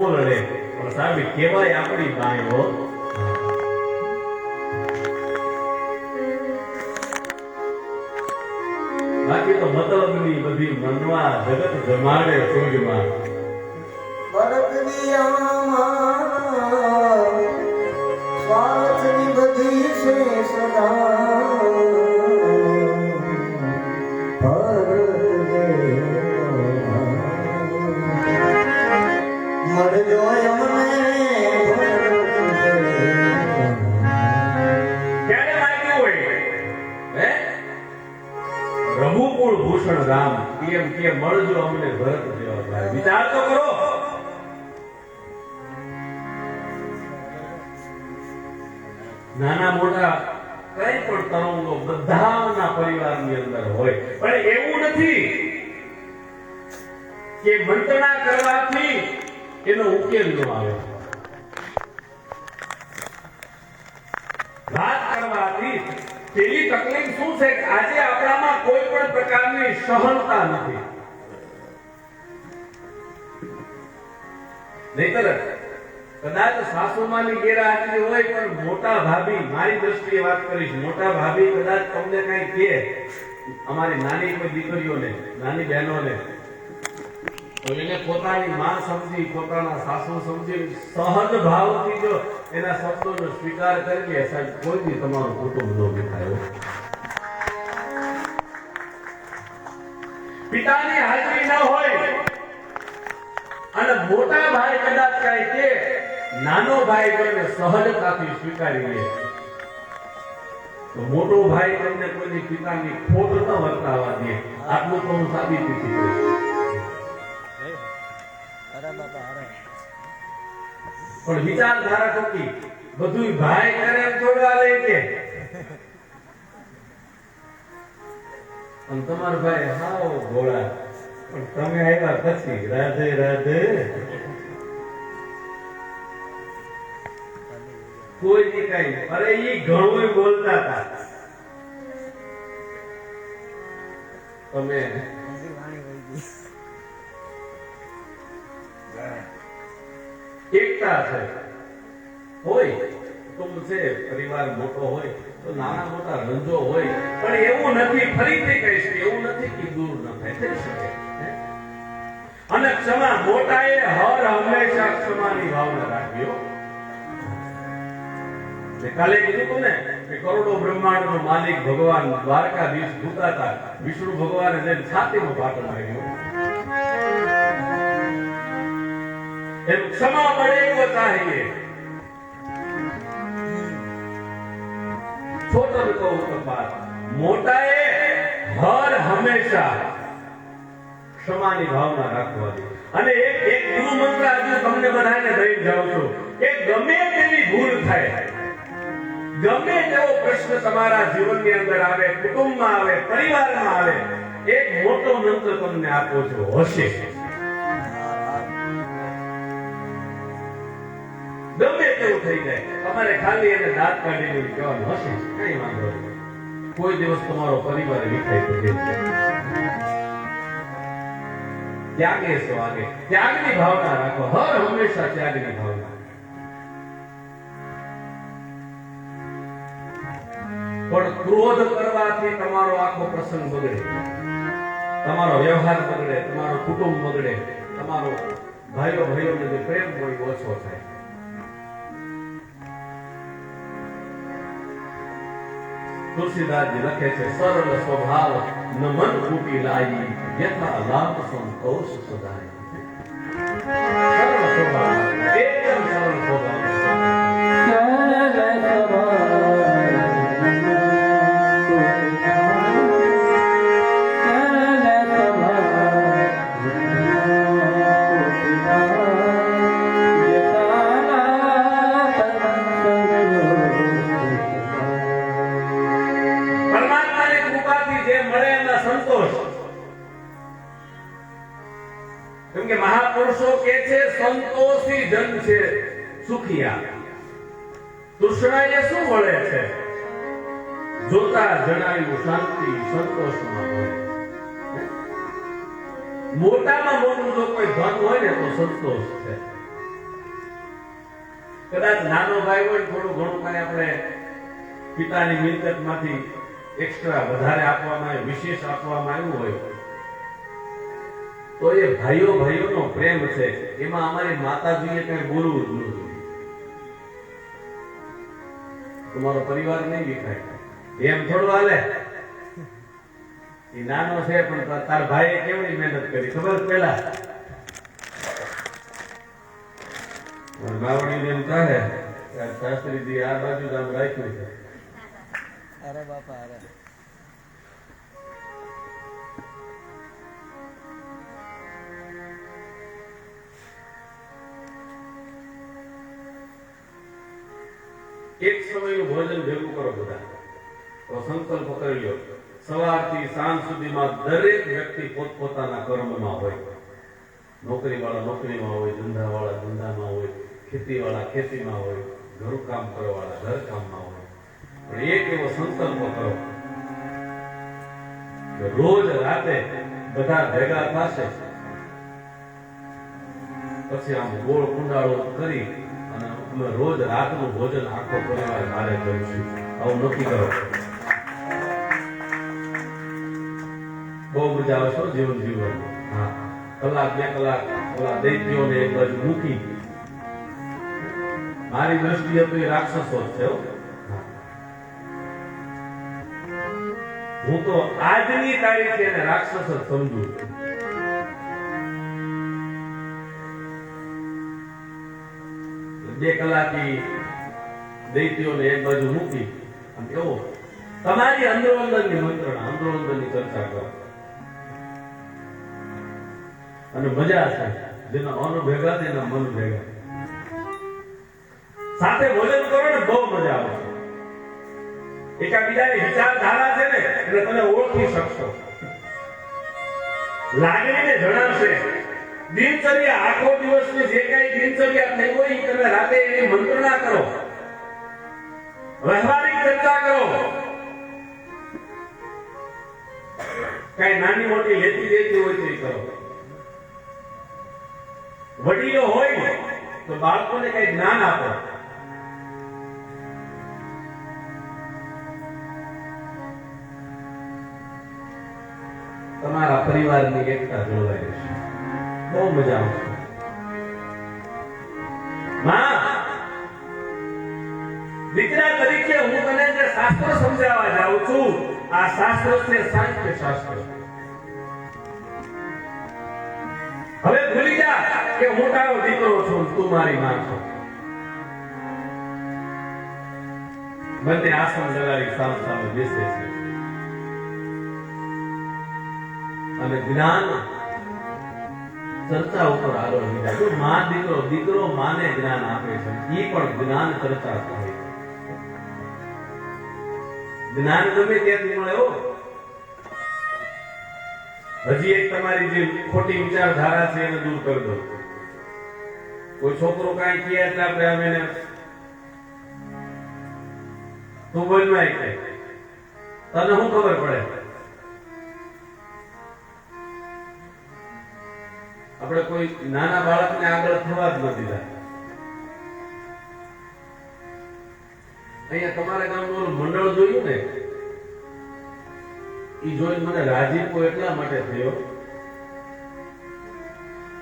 લડે પણ સાહેબ કહેવાય આપણી બાયો. બાકી તો મતલબની બધી મનવા જગત જમાડે સૂર્યમાં પરક્રિયામાં આમાં બધી રઘુકુળ ભૂષણ રામ કેમ કે મળજો અમને ભરત જેવા વિચાર તો કરો. નાના મોટા કઈ પણ તરુણો બધાના પરિવારની અંદર હોય. પણ એવું નથી કે મંત્રણા કરવાથી એનો ઉકેલ ન આવે. પેલી તકલીફ શું છે કે આજે આપણામાં કોઈ પણ પ્રકારની સહનતા નથી. નહીતર કદાચ સાસુમાની ગેરહાજરી હોય પણ મોટા ભાભી, મારી દ્રષ્ટિએ વાત કરીશ, મોટા ભાભી કદાચ તમને કઈ કહે, અમારી નાની કોઈ દીકરીઓને, નાની બહેનોને એને પોતાની માં સમજી, પોતાના સાસુ સમજી સહજ ભાવથી જો એના શબ્દોનો સ્વીકાર કરી સાહેબ, કોઈ બી તમારું કુટુંબ નો દેખાયો પિતાની હાજરી ન હોય અને મોટા ભાઈ કદાચ કઈ કે, નાનો ભાઈ કોઈને સહજતાથી સ્વીકારી લે. તો મોટો ભાઈ તમને કોઈની પિતાની ખોટ ન વર્તાવા દે. આટલું તો હું સાબિતી કહીશ પણ વિચારધારા ટૂંકી બધું ભાઈ કરે એમ થોડા લે કે. પણ તમારો ભાઈ હાવ ભોળા. પણ તમે આવ્યા પછી રાધે રાધે. કોઈ ની કઈ અરે ઈ ઘણું બોલતા હતા. તમે એકતા છે. હોય કુટુંબ છે, પરિવાર મોટો હોય તો નાના મોટા રંજો હોય, પણ એવું નથી, ફરીથી કહીશ એવું નથી કે દૂર ન થાય શકે. અને ક્ષમા મોટાએ હર હંમેશા ક્ષમાની ભાવના રાખ્યો કાલે કીધું તું ને કે કરોડો બ્રહ્માંડ નો માલિક ભગવાન દ્વારકાધીશ ભૂતાતા વિષ્ણુ ભગવાન એને છાતીનું પાટણ આવ્યું એમ ક્ષમા પડે કો ચાહીએ છોટન કહું તપાસ મોટાએ હર હંમેશા ક્ષમાની ભાવના રાખવાની અને એક એક ગુરુ મંત્ર આજે તમને બધાને દઈ જાઉં છું કે ગમે તેવી ભૂલ થાય ગમે તેવો પ્રશ્ન તમારા જીવનની અંદર આવે કુટુંબમાં આવે પરિવારમાં આવે એક મોટો મંત્ર તમને આપો છો હશે ગમે થઈ જાય. અમારે ખાલી એને દાંત કાઢીને કહેવાનું હશે. કઈ વાંધો નહીં. કોઈ દિવસ તમારો પરિવાર વિખાઈ તો ત્યાગે સો આગે. ત્યાગની ભાવના રાખો. હર હંમેશા ત્યાગની ભાવના. પણ ક્રોધ કરવાથી તમારો આખો પ્રસંગ બગડે. તમારો વ્યવહાર બગડે, તમારો કુટુંબ બગડે, તમારો ભાઈઓ ભાઈઓને જે પ્રેમ હોય ઓછો થાય. તુલસીદાસજી લખે છે, સરળ સ્વભાવ નમન મન ફૂટી લાઈ યથા લાભ સંતોષ સદાય. સરળ સ્વભાવ. સંતોષ કેમ કે મહાપુરુષો કે છે, સંતોષી જન છે, સુખિયા. તૃષ્ણા શું વળે છે? જોતા જણાવ્યું શાંતિ, સંતોષમાં મોટામાં મોટું જો કોઈ ધન હોય ને તો સંતોષ છે. કદાચ નાનો ભાઈ હોય થોડું ઘણું કઈ આપણે પિતાની મિલકતમાંથી એક્સ્ટ્રા વધારે આપવામાં આવે, વિશેષ આપવામાં આવ્યું હોય. તો એ ભાઈઓ ભાઈઓનો પ્રેમ છે, એમાં અમારી માતાજીએ કઈ બોલવું જ ન તમારો પરિવાર નહીં દેખાય. એમ થોડું હાલે. એ નાનો છે, પણ તાર- ભાઈએ કેવડી મહેનત કરી, ખબર પેલા? ગાવડીને એમ કહે શાસ્ત્રીજી આ બાજુ જ આમ રાખ્યું છે. અરે બાપા, અરે. એક સમયનું ભોજન ભેગું કરો બધા. તો સંકલ્પ કરી લો, સવારથી સાંજ સુધીમાં દરેક વ્યક્તિ પોતપોતાના કર્મમાં હોય. નોકરી વાળા નોકરીમાં હોય ધંધા વાળા ધંધામાં હોય ખેતી વાળા ખેતીમાં હોય ઘર કામ કરવા વાળા ઘર કામમાં હોય. પણ એક એવો સંકલ્પ કરો રોજ રાતે બધા ભેગા થશે. પછી આમ ગોળ કુંડાળો કરી અને અમે રોજ રાતનું ભોજન આખો પરિવાર મારે કરીશું. આવું નક્કી કરો. બહુ મજા આવે હો જીવન જીવન હા, કલાક બે કલાક ઓલા દૈત્યોને એક બાજુ મૂકી. મારી દ્રષ્ટિએ તો એ રાક્ષસો જ છે હો. તો આજની તારીખે એને રાક્ષસ જ સમજુ બે કલાકી દૈત્યોને એક બાજુ મૂકી અને કેવો તમારી અંદરો અંદરની મંત્રણા અંદરો અંદરની ચર્ચા કરો. અને મજા થાય જેના અનુ ભેગા તેના મન ભેગા. સાથે ભોજન કરો ને બહુ મજા આવે. એકાબીજાની વિચારધારા છે ને, એટલે તમે ઓળખી શકશો. લાગણીને જણાવશે. દિનચર્યા આખો દિવસની જે કઈ દિનચર્યા થઈ હોય તમે રાતે એની મંત્રણા કરો. વ્યવહારિક ચર્ચા કરો. કઈ નાની મોટી લેતી દેતી હોય તે કરો. વડીલો હોય તો બાળકોને કઈ જ્ઞાન આપો. પરિવારની એકતા જળવાઈ છે. બહુ મજા આવશે. દીકરા તરીકે હું તને જે શાસ્ત્ર સમજાવવા જાઉં છું, આ શાસ્ત્ર છે સાહિત્ય શાસ્ત્ર. હવે ભૂલી જા કે હું તારો દીકરો છું, તું મારી માં છો. બંને આસન લગાડી સામ સામે બેસે છે. અને જ્ઞાન ચર્ચા ઉપર આગળ વધ્યા જો માં દીકરો દીકરો માને જ્ઞાન આપે છે એ પણ જ્ઞાન ચર્ચા થાય જ્ઞાન ગમે ત્યાંથી મળે હો. હજી એક તમારી જે ખોટી વિચારધારા છે એને દૂર કરી દો. કોઈ છોકરો કાંઈ કહે એટલે આપણે આમ એને તું બોલમાં કે? તને શું ખબર પડે? આપણે કોઈ નાના બાળકને આગળ થવા જ ન દીધા. અહીંયા તમારા ગામનું મંડળ જોયું ને? એ જોઈને મને રાજીપો એટલા માટે થયો.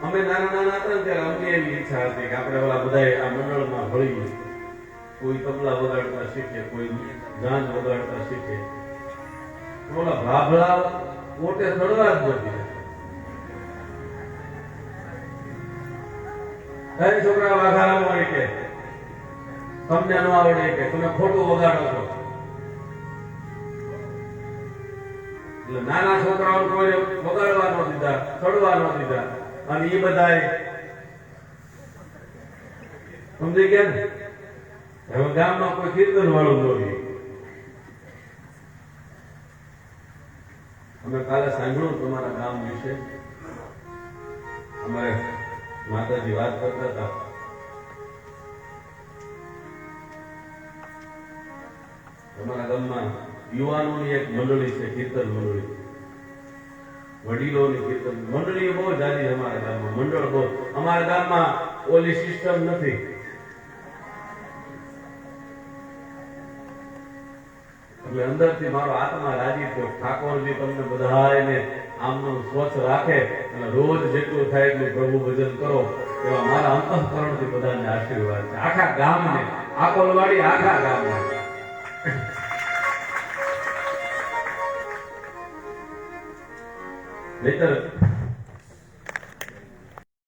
અમે નાના નાના હતા ત્યારે અમને એવી ઈચ્છા હતી કે આપણે ઓલા બધા આ મંડળમાં ભળીએ કોઈ તબલા વગાડતા શીખે, કોઈ ગાંજ વગાડતા શીખે. ઓલા ભાભળા પોતે ચડવા જ નથી કઈ છોકરા વાઘારામાં હોય કે તમને ન આવડે કે તમે ખોટું વગાડો છો. એટલે નાના છોકરાઓ કોઈ વગાડવા ન દીધા, ચડવા ન દીધા. અને એ બધાએ સમજી ગયા ને? હવે ગામમાં કોઈ કીર્તન વાળું નથી અમે કાલે સાંભળ્યું તમારા ગામ વિશે. અમારે માતાજી વાત કરતા હતા. અમારા ગામમાં યુવાનોની એક મંડળી છે, કીર્તન મંડળી. વડીલોની કીર્તન મંડળીઓ બહુ જાજી અમારા ગામમાં. મંડળ બહુ. અમારા ગામમાં ઓલી સિસ્ટમ નથી. એટલે અંદરથી મારો આત્મા રાજી થયો. ઠાકોરજી તમને બધાને આમનું સ્વચ્છ રાખે અને રોજ જેટલું થાય એટલું પ્રભુ ભજન કરો એવા મારા અંતઃકરણથી બધાને આશીર્વાદ છે. આખા ગામને, આકોલવાડી આખા ગામને. નહીતર